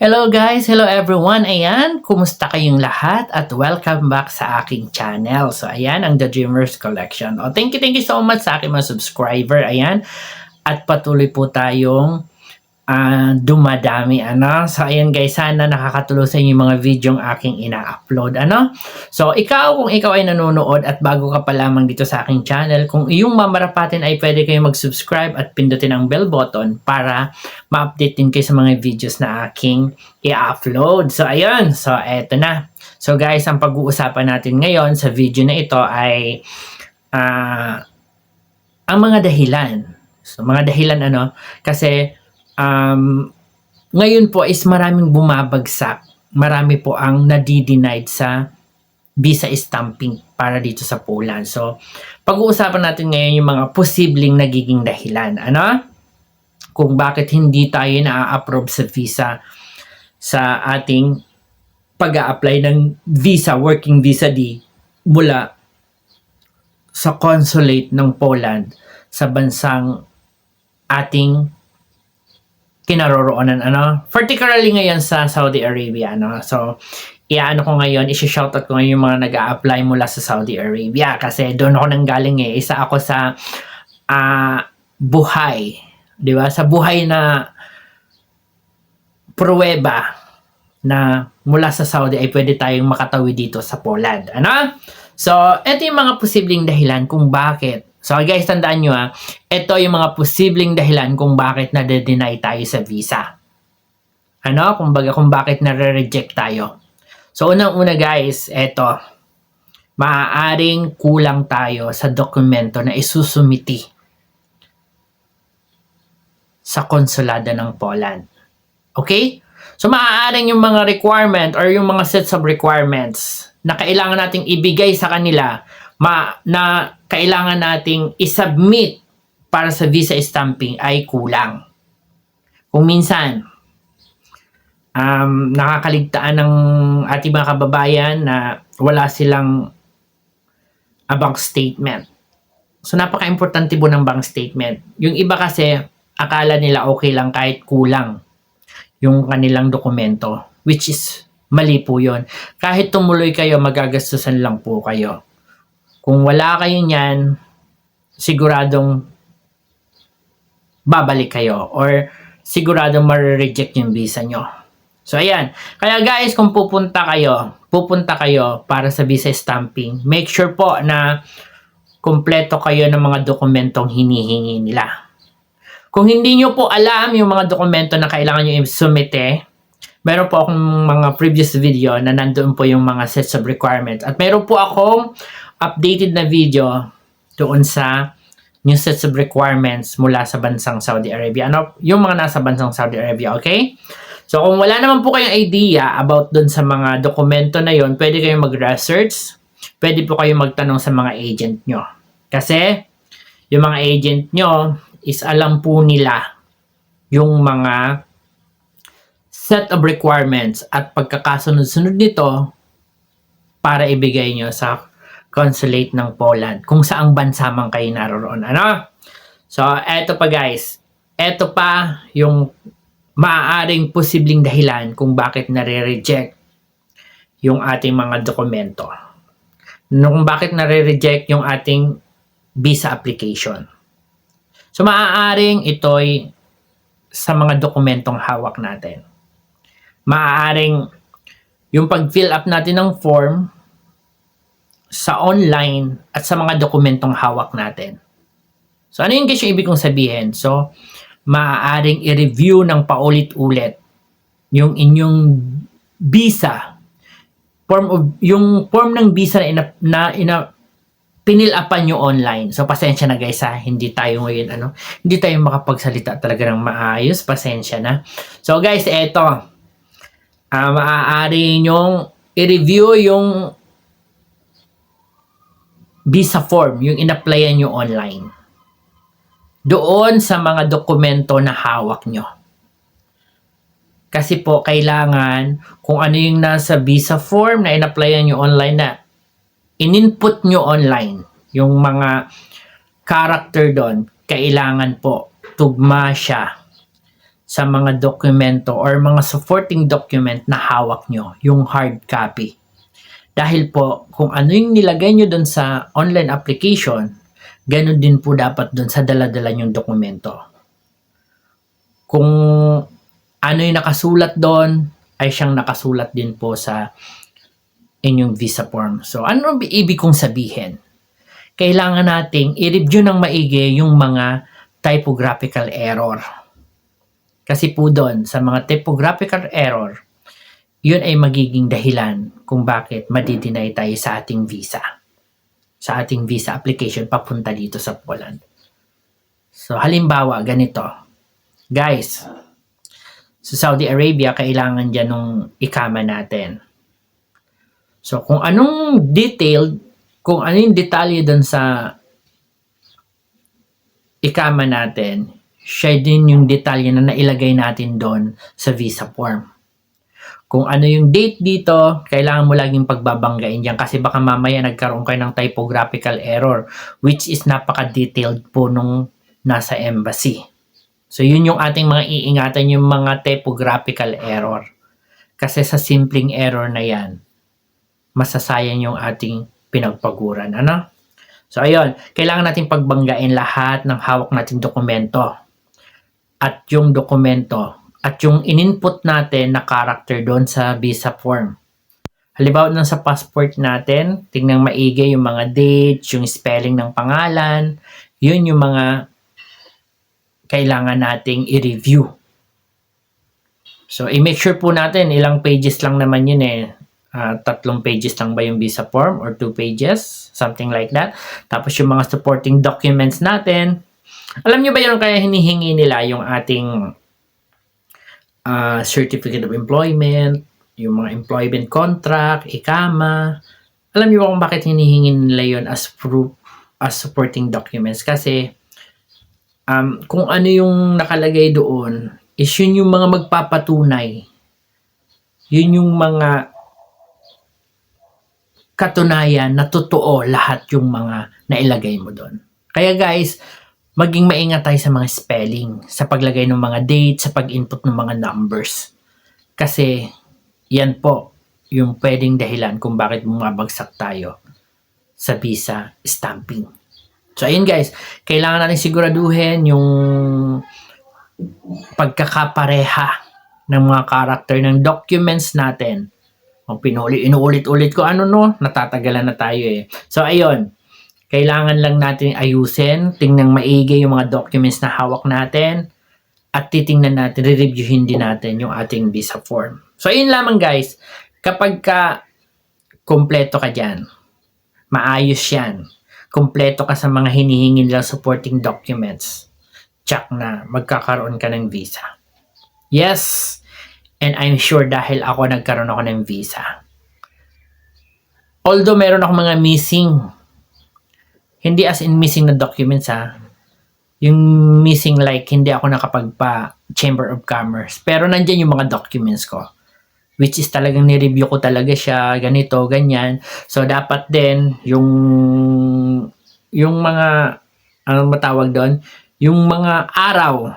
Hello guys! Hello everyone! Ayan, kumusta kayong lahat? At welcome back sa aking channel. So ayan, ang The Dreamers Collection. O, thank you, thank you so much sa aking mga subscriber. Ayan, at patuloy po tayong ah, dumadami. Ano? So ayan guys, sana nakakatuloy sa inyo yung mga video yung aking ina-upload. Ano? So ikaw, kung ikaw ay nanonood at bago ka pa lamang dito sa aking channel, kung iyong mamarapatin ay pwede kayo mag-subscribe at pindutin ang bell button para ma-update din kayo sa mga videos na aking i-upload. So, ayun. So, eto na. So, guys, ang pag-uusapan natin ngayon sa video na ito ay ah, ang mga dahilan. So, mga dahilan ano? Kasi, um, ngayon po is maraming bumabagsak. Marami po ang nadi-denied sa visa stamping para dito sa Poland. So, pag-uusapan natin ngayon yung mga posibleng nagiging dahilan. Ano? Kung bakit hindi tayo na-approve sa visa sa ating pag apply ng visa, working visa D mula sa consulate ng Poland sa bansang ating kinaroroonan ano particularly ngayon sa Saudi Arabia ano so iaano ko ngayon i-shoutout ko ngayon yung mga nag apply mula sa Saudi Arabia kasi doon ako nanggaling eh isa ako sa ah, buhay 'di ba sa buhay na pruweba na mula sa Saudi ay pwede tayong makatawid dito sa Poland. Ano? So, ito yung mga posibleng dahilan kung bakit. So, guys, tandaan nyo ha, ito yung mga posibleng dahilan kung bakit na-deny tayo sa visa. Ano? Kung, baga, kung bakit na-reject tayo. So, unang-una guys, ito. Maaaring kulang tayo sa dokumento na isusumiti sa konsulada ng Poland. Okay? So, maaaring yung mga requirement or yung mga sets of requirements na kailangan nating ibigay sa kanila ma, na kailangan nating isubmit para sa visa stamping ay kulang. Kung minsan, um, nakakaligtaan ng ating mga kababayan na wala silang a bank statement. So, napaka-importante po ng bank statement. Yung iba kasi, akala nila okay lang kahit kulang yung kanilang dokumento. Which is, mali po yun. Kahit tumuloy kayo, magagastusan lang po kayo. Kung wala kayo niyan, siguradong babalik kayo or siguradong ma-reject yung visa nyo. So, ayan. Kaya guys, kung pupunta kayo, pupunta kayo para sa visa stamping, make sure po na kumpleto kayo ng mga dokumentong hinihingi nila. Kung hindi nyo po alam yung mga dokumento na kailangan nyo i-submite, meron po akong mga previous video na nandoon po yung mga sets of requirements. At meron po akong updated na video doon sa new sets of requirements mula sa bansang Saudi Arabia. Ano, yung mga nasa bansang Saudi Arabia, okay? So, kung wala naman po kayong idea about doon sa mga dokumento na yon, pwede kayong mag-research. Pwede po kayong magtanong sa mga agent nyo. Kasi, yung mga agent nyo is alam po nila yung mga set of requirements at pagkakasunod-sunod nito para ibigay nyo sa consulate ng Poland kung saang bansa man kayo naroon. Ano? So, eto pa guys. Eto pa yung maaaring posibleng dahilan kung bakit nare-reject yung ating mga dokumento. Kung bakit nare-reject yung ating visa application. So, maaaring ito'y sa mga dokumentong hawak natin. Maaaring yung pag-fill up natin ng form sa online at sa mga dokumentong hawak natin. So, ano yung yung ibig kong sabihin? So, maaaring i-review ng paulit-ulit yung inyong visa form of yung form ng visa na ina, na ina pinilapan nyo online. So, pasensya na guys ha. Hindi tayo ngayon, ano, hindi tayo makapagsalita talaga ng maayos. Pasensya na. So, guys, eto. Uh, maaari nyong i-review yung visa form, yung in-applyan nyo online. Doon sa mga dokumento na hawak nyo. Kasi po, kailangan kung ano yung nasa visa form na in-applyan nyo online na in-input nyo online, yung mga character doon, kailangan po tugma siya sa mga dokumento or mga supporting document na hawak nyo, yung hard copy. Dahil po, kung ano yung nilagay nyo doon sa online application, ganun din po dapat doon sa daladala nyong dokumento. Kung ano yung nakasulat doon, ay siyang nakasulat din po sa inyong visa form. So, ano ang ibig kong sabihin? Kailangan nating i-review ng maigi yung mga typographical error. Kasi po doon, sa mga typographical error, yun ay magiging dahilan kung bakit madidinay tayo sa ating visa. Sa ating visa application papunta dito sa Poland. So, halimbawa, ganito. Guys, sa Saudi Arabia, kailangan dyan nung ikama natin. So, kung anong detailed, kung ano yung detalye doon sa ikama natin, siya din yung detalye na nailagay natin doon sa visa form. Kung ano yung date dito, kailangan mo laging pagbabanggain dyan kasi baka mamaya nagkaroon kayo ng typographical error which is napaka-detailed po nung nasa embassy. So, yun yung ating mga iingatan yung mga typographical error. Kasi sa simpleng error na yan, masasayang yung ating pinagpaguran. Ano? So, ayun. Kailangan natin pagbanggain lahat ng hawak nating dokumento. At yung dokumento, at yung in-input natin na character doon sa visa form. Halimbawa nun sa passport natin, tingnan maigi yung mga dates, yung spelling ng pangalan, yun yung mga kailangan nating i-review. So, i-make sure po natin, ilang pages lang naman yun eh. Ah, tatlong pages lang ba yung visa form or two pages? Something like that. Tapos yung mga supporting documents natin. Alam nyo ba yun kaya hinihingi nila yung ating ah, certificate of employment, yung mga employment contract, ikama. Alam niyo ba kung bakit hinihingi nila yun as proof, as supporting documents? Kasi um, kung ano yung nakalagay doon, is yun yung mga magpapatunay. Yun yung mga katunayan na totoo lahat yung mga nailagay mo doon. Kaya guys, maging maingat tayo sa mga spelling, sa paglagay ng mga date, sa pag-input ng mga numbers. Kasi yan po yung pwedeng dahilan kung bakit bumabagsak tayo sa visa stamping. So ayun guys, kailangan natin siguraduhin yung pagkakapareha ng mga character ng documents natin. Kung pinuli, inuulit-ulit ko, ano no, natatagalan na tayo eh. So ayun, kailangan lang natin ayusin, tingnan maigi yung mga documents na hawak natin, at titingnan natin, re-reviewin din natin yung ating visa form. So, ayun lamang guys. Kapag ka kompleto ka dyan, maayos yan, kompleto ka sa mga hinihingi nilang supporting documents, check na magkakaroon ka ng visa. Yes, and I'm sure dahil ako nagkaroon ako ng visa. Although meron ako mga missing hindi as in missing na documents ha. Yung missing like hindi ako nakapagpa Chamber of Commerce. Pero nandyan yung mga documents ko. Which is talagang ni-review ko talaga siya, ganito, ganyan. So dapat din yung yung mga ano matawag doon, yung mga araw,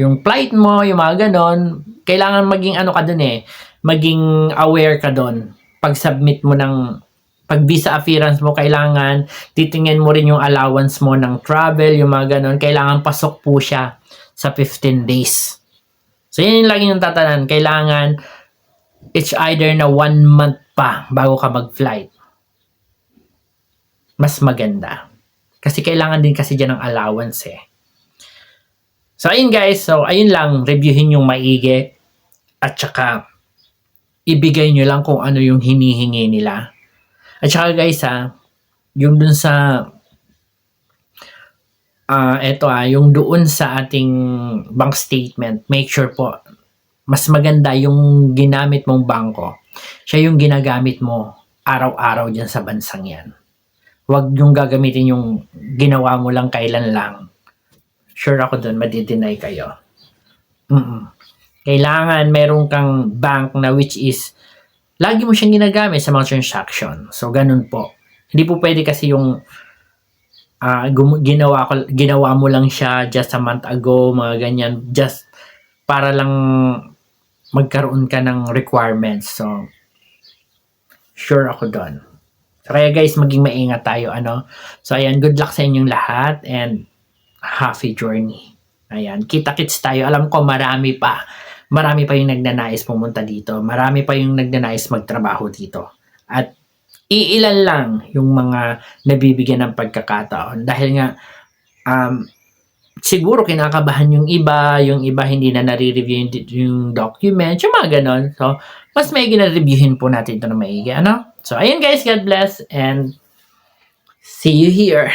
yung flight mo, yung mga ganon, kailangan maging ano ka doon eh, maging aware ka doon. Pag submit mo ng pag visa appearance mo, kailangan titingnan mo rin yung allowance mo ng travel, yung mga ganun. Kailangan pasok po siya sa 15 days. So, yun yung lagi yung tatanan. Kailangan it's either na one month pa bago ka mag-flight. Mas maganda. Kasi kailangan din kasi dyan ng allowance eh. So, ayun guys. So, ayun lang. Reviewin yung maigi. At saka, ibigay nyo lang kung ano yung hinihingi nila at saka guys ha, yung dun sa ah eto ah, yung doon sa ating bank statement, make sure po mas maganda yung ginamit mong bangko. Siya yung ginagamit mo araw-araw diyan sa bansang yan. Huwag yung gagamitin yung ginawa mo lang kailan lang. Sure ako doon, madideny kayo. Mm-mm. Kailangan meron kang bank na which is lagi mo siyang ginagamit sa mga transaction. So, ganun po. Hindi po pwede kasi yung uh, ginawa, ko, ginawa mo lang siya just a month ago, mga ganyan. Just para lang magkaroon ka ng requirements. So, sure ako doon. So, kaya guys, maging maingat tayo. Ano? So, ayan, good luck sa inyong lahat and happy journey. Ayan, kita-kits tayo. Alam ko marami pa. Marami pa yung nagnanais pumunta dito. Marami pa yung nagnanais magtrabaho dito. At iilan lang yung mga nabibigyan ng pagkakataon. Dahil nga, um, siguro kinakabahan yung iba, yung iba hindi na nare-review yung, yung document, yung mga ganon. So, mas may gina-reviewin po natin ito na maigi. Ano? So, ayun guys, God bless and see you here.